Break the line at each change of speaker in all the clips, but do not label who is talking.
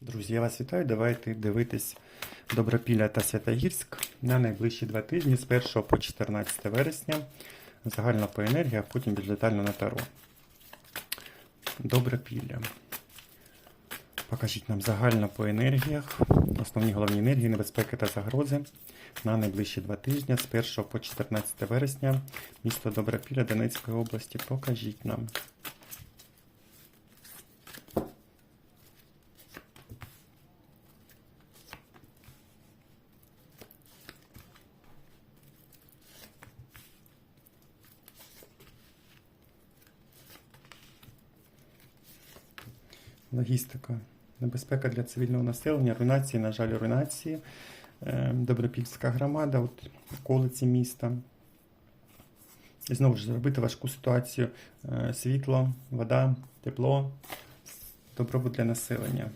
Друзі, я вас вітаю. Давайте дивитись Добропілля та Святогірськ на найближчі два тижні з 1 по 14 вересня. Загально по енергії, а потім більш на таро. Добропілля. Покажіть нам загально по енергіях, основні головні енергії, небезпеки та загрози на найближчі два тижні з 1 по 14 вересня. Місто Добропілля Донецької області. Покажіть нам. Логістика. Небезпека для цивільного населення, руйнації, на жаль, руйнації. Е, Добропільська громада, от околиці міста. І знову ж зробити важку ситуацію. Е, Світло, вода, тепло, добробут для населення.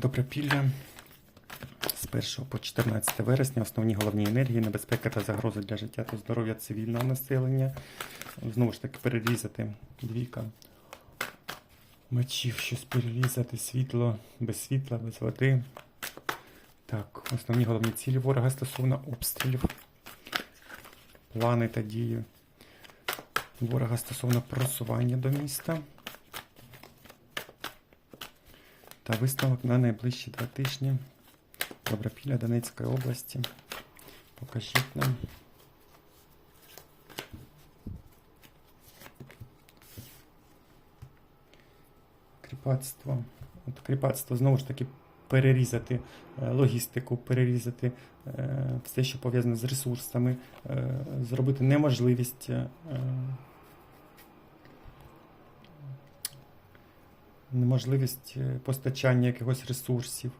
Добропілля. З 1 по 14 вересня основні головні енергії, небезпека та загрози для життя та здоров'я цивільного населення. Знову ж таки, перерізати двіка мечів, щось перерізати світло без світла, без води. Так, основні головні цілі ворога стосовно обстрілів, плани та дії ворога стосовно просування до міста. Та висновок на найближчі два тижні. Добропілля Донецької області. Покажіть нам. Кріпацтво. От кріпацтво знову ж таки перерізати е, логістику, перерізати е, все, що пов'язане з ресурсами, е, зробити неможливість. Неможливість постачання якихось ресурсів,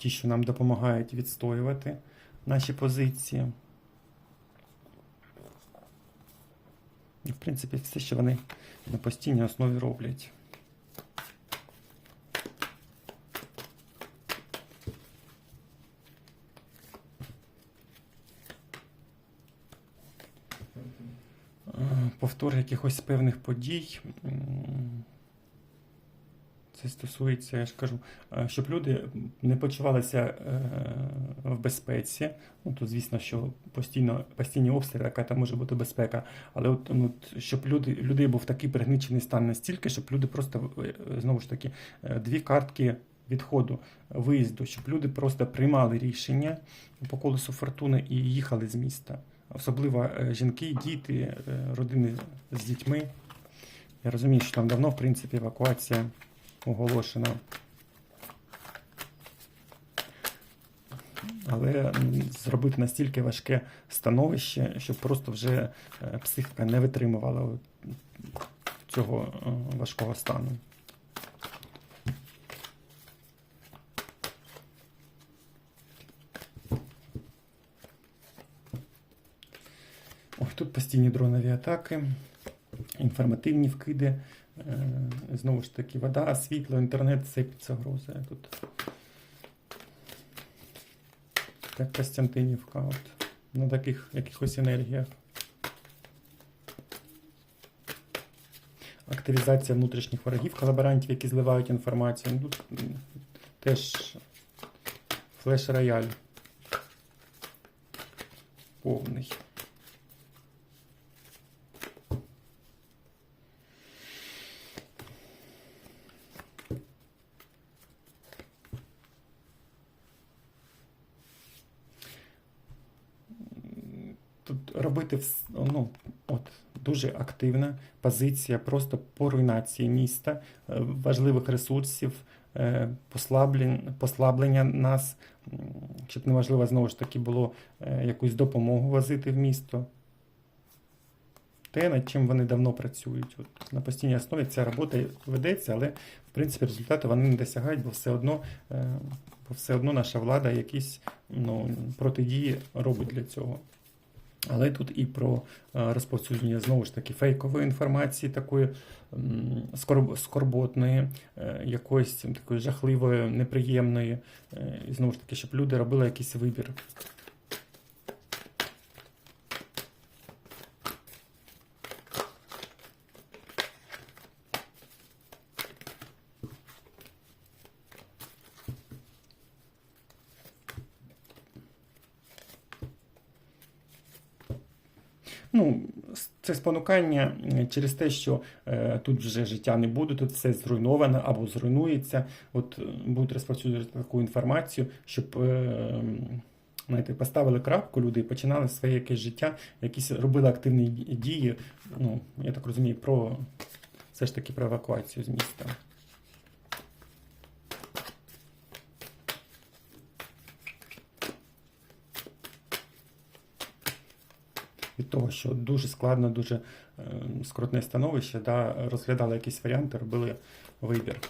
ті, що нам допомагають відстоювати наші позиції. В принципі, все, що вони на постійній основі роблять. Повтор якихось певних подій. Це стосується, я ж кажу, е, щоб люди не почувалися е, в безпеці. Ну, то, звісно, що постійно, постійні обстріли, яка там може бути безпека. Але от, ну, щоб люди, людей був такий пригничений стан настільки, щоб люди просто, е, знову ж таки, дві картки відходу, виїзду, щоб люди просто приймали рішення по колесу фортуни і їхали з міста. Особливо жінки, діти, родини з дітьми. Я розумію, що там давно, в принципі, евакуація оголошена. Але зробити настільки важке становище, щоб просто вже е, психіка не витримувала цього е, важкого стану. Ой, тут постійні дронові атаки, інформативні вкиди. Е, Знову ж таки, вода, світло, інтернет це під загрозою тут. Так, Костянтинівка, от, на таких якихось енергіях. Активізація внутрішніх ворогів, колаборантів, які зливають інформацію. Ну, Тут теж флеш-рояль. Повний. Тут робити ну, от, дуже активна позиція просто по руйнації міста, е, важливих ресурсів, е, послаблення нас, щоб неможливо знову ж таки було е, якусь допомогу возити в місто. Те, над чим вони давно працюють. От, на постійній основі ця робота ведеться, але в принципі результати вони не досягають, бо все одно, бо все одно наша влада якісь ну, протидії робить для цього. Але тут і про е, розповсюдження знову ж таки фейкової інформації, такої скорботної, е, якоїсь такої жахливої, неприємної. Е, І знову ж таки, щоб люди робили якийсь вибір. Ну, с- це спонукання через те, що е, тут вже життя не буде, тут все зруйновано або зруйнується. От е, будуть розповсюджувати таку інформацію, щоб е, знаєте, поставили крапку люди і починали своє якесь життя, якісь робили активні дії. Ну, я так розумію, про все ж таки про евакуацію з міста. Від того, що дуже складно, дуже е, скрутне становище, да, розглядали якісь варіанти, робили вибір.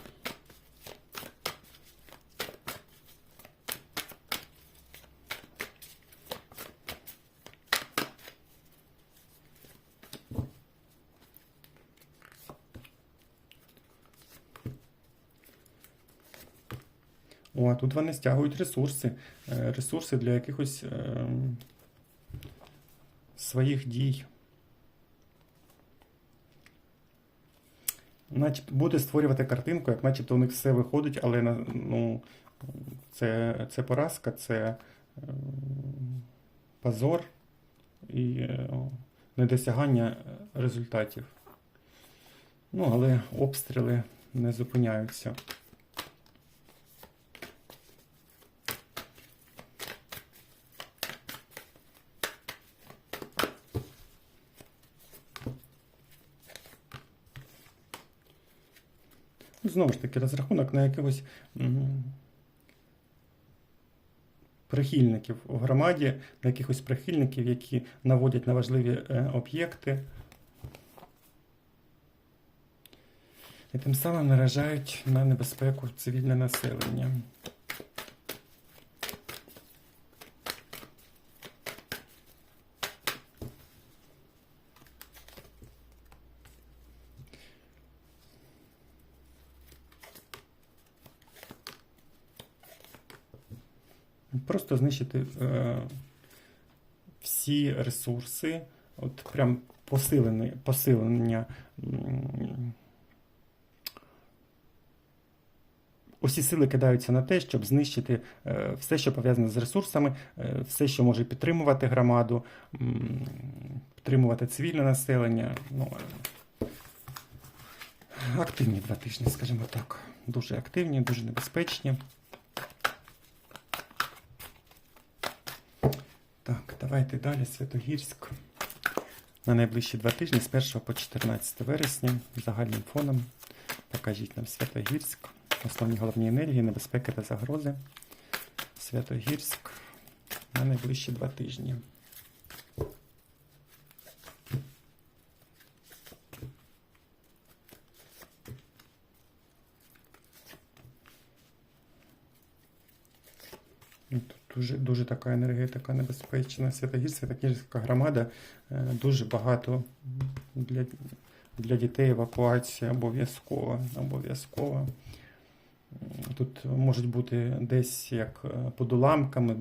О, тут вони стягують ресурси. Е, Ресурси для якихось е, своїх дій. Начебто буде створювати картинку, як начебто у них все виходить, але ну, це, це поразка, це е, позор і е, недосягання результатів. Ну, але обстріли не зупиняються. Знову ж таки, розрахунок на якихось прихильників у громаді, на якихось прихильників, які наводять на важливі е, об'єкти. І тим самим наражають на небезпеку цивільне населення. Просто знищити е, всі ресурси, от прям посилення, посилення усі сили кидаються на те, щоб знищити е, все, що пов'язане з ресурсами, е, все, що може підтримувати громаду, м, підтримувати цивільне населення. Ну, е, активні два тижні, скажімо так. Дуже активні, дуже небезпечні. Так, давайте далі. Святогірськ. На найближчі два тижні з 1 по 14 вересня загальним фоном. Покажіть нам Святогірськ. Основні головні енергії, небезпеки та загрози. Святогірськ на найближчі два тижні. Ну, Тут дуже, дуже така енергетика небезпечна. Святогір, Святогірська громада, е, дуже багато для, для дітей евакуація обов'язкова. обов'язкова. М, Тут можуть бути десь як е, під уламками.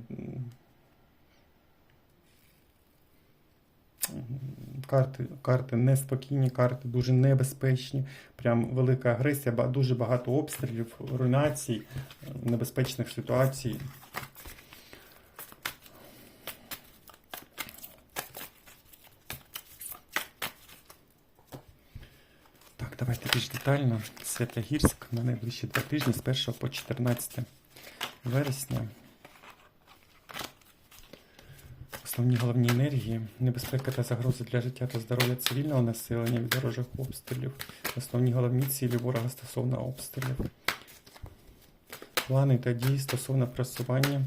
Карти, карти неспокійні, карти дуже небезпечні, прям велика агресія, дуже багато обстрілів, руйнацій, е, небезпечних ситуацій. Так, давайте більш детально. Святогірськ на найближчі два тижні з 1 по 14 вересня. Основні головні енергії, небезпека та загрози для життя та здоров'я цивільного населення від ворожих обстрілів. Основні головні цілі ворога стосовно обстрілів. Плани та дії стосовно просування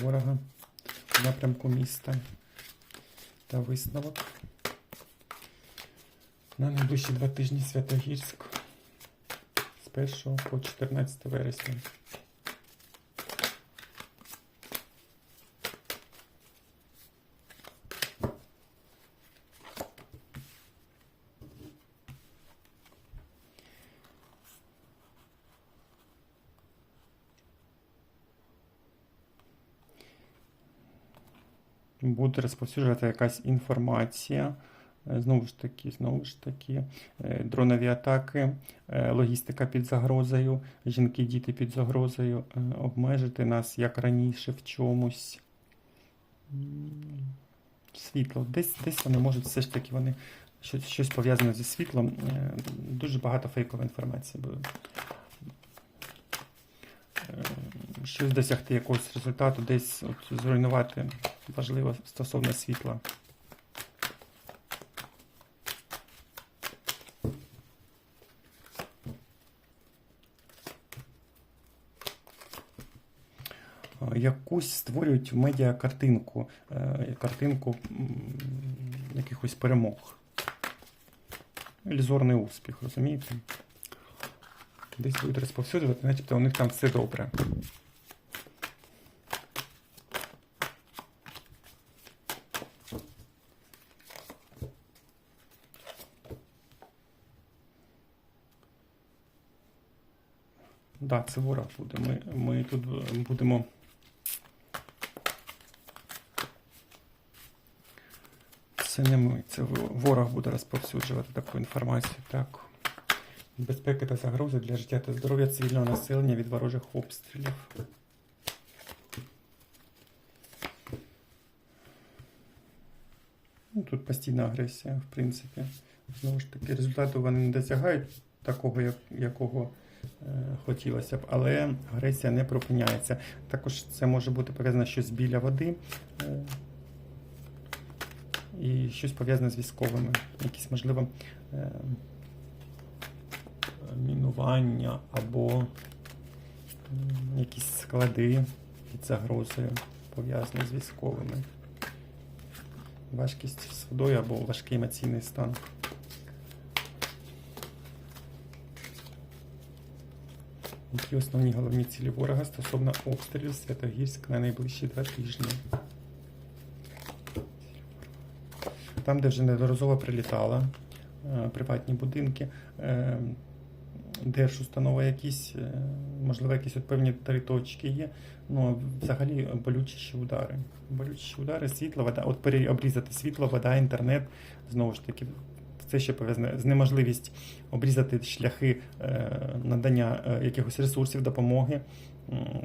ворога в напрямку міста та висновок. На найближчі два тижні Святогірськ з 1 по 14 вересня. Буде розповсюджувати якась інформація. Е, Знову ж таки, знову ж таки, е, дронові атаки, е, логістика під загрозою, жінки, діти під загрозою, обмежити нас як раніше в чомусь. Світло. Десь, десь вони можуть все ж таки вони щось, щось пов'язане зі світлом. Дуже багато фейкової інформації буде. Щось досягти якогось результату, десь от, зруйнувати важливо стосовно світла. Якусь створюють медіа картинку, е, картинку якихось перемог. Ілюзорний успіх, розумієте? Десь будуть розповсюджувати, начебто у них там все добре. Так, це ворог буде. Ми, ми тут будемо. Це не ми, це ворог буде розповсюджувати таку інформацію. Так. Безпеки та загрози для життя та здоров'я цивільного населення від ворожих обстрілів. Ну, тут постійна агресія, в принципі. Знову ж таки, результату вони не досягають такого, як, якого е, хотілося б, але агресія не припиняється. Також це може бути пов'язано щось біля води. Е, і щось пов'язане з військовими, якісь, можливо, е, мінування або якісь склади під загрозою пов'язані з військовими. Важкість з водою або важкий емоційний стан. Які основні головні цілі ворога стосовно обстрілів Святогірськ на найближчі два тижні? Там, де вже неодноразово прилітала, е, приватні будинки, е, держустанови якісь, е, можливо, якісь от певні три точки є. Ну, взагалі болючіші удари. Болючіші удари, світло, вода. От обрізати світло, вода, інтернет. Знову ж таки, це ще пов'язане з неможливість обрізати шляхи надання якихось ресурсів, допомоги.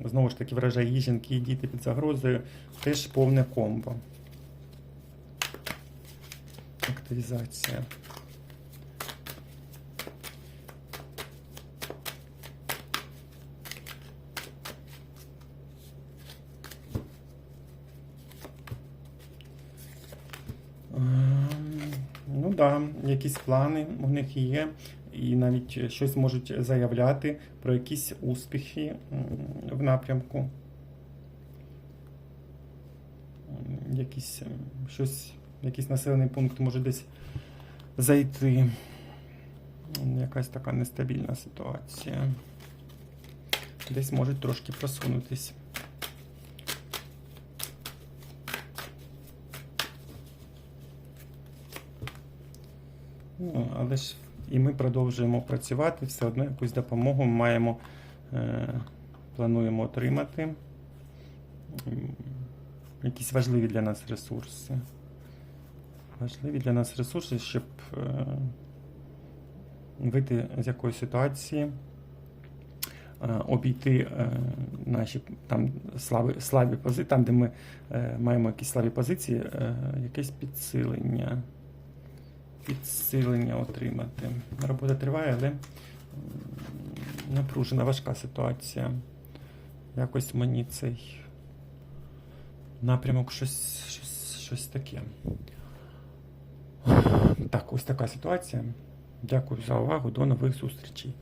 Знову ж таки, вражає жінки і діти під загрозою. Теж повне комбо. Активізація. Ну да, якісь плани у них є, і навіть щось можуть заявляти про якісь успіхи в напрямку. Якісь щось, якийсь населений пункт може десь зайти. Якась така нестабільна ситуація. Десь можуть трошки просунутись. Ну, але ж і ми продовжуємо працювати, все одно якусь допомогу ми маємо, е, плануємо отримати. Якісь важливі для нас ресурси. Важливі для нас ресурси, щоб е, вийти з якоїсь ситуації, е, обійти е, наші там слабі, слабі позиції, там, де ми маємо якісь слабі позиції, якесь підсилення підсилення отримати. Робота триває, але напружена, важка ситуація. Якось мені цей напрямок щось, щось, щось таке. Так, ось така ситуація. Дякую за увагу. До нових зустрічей.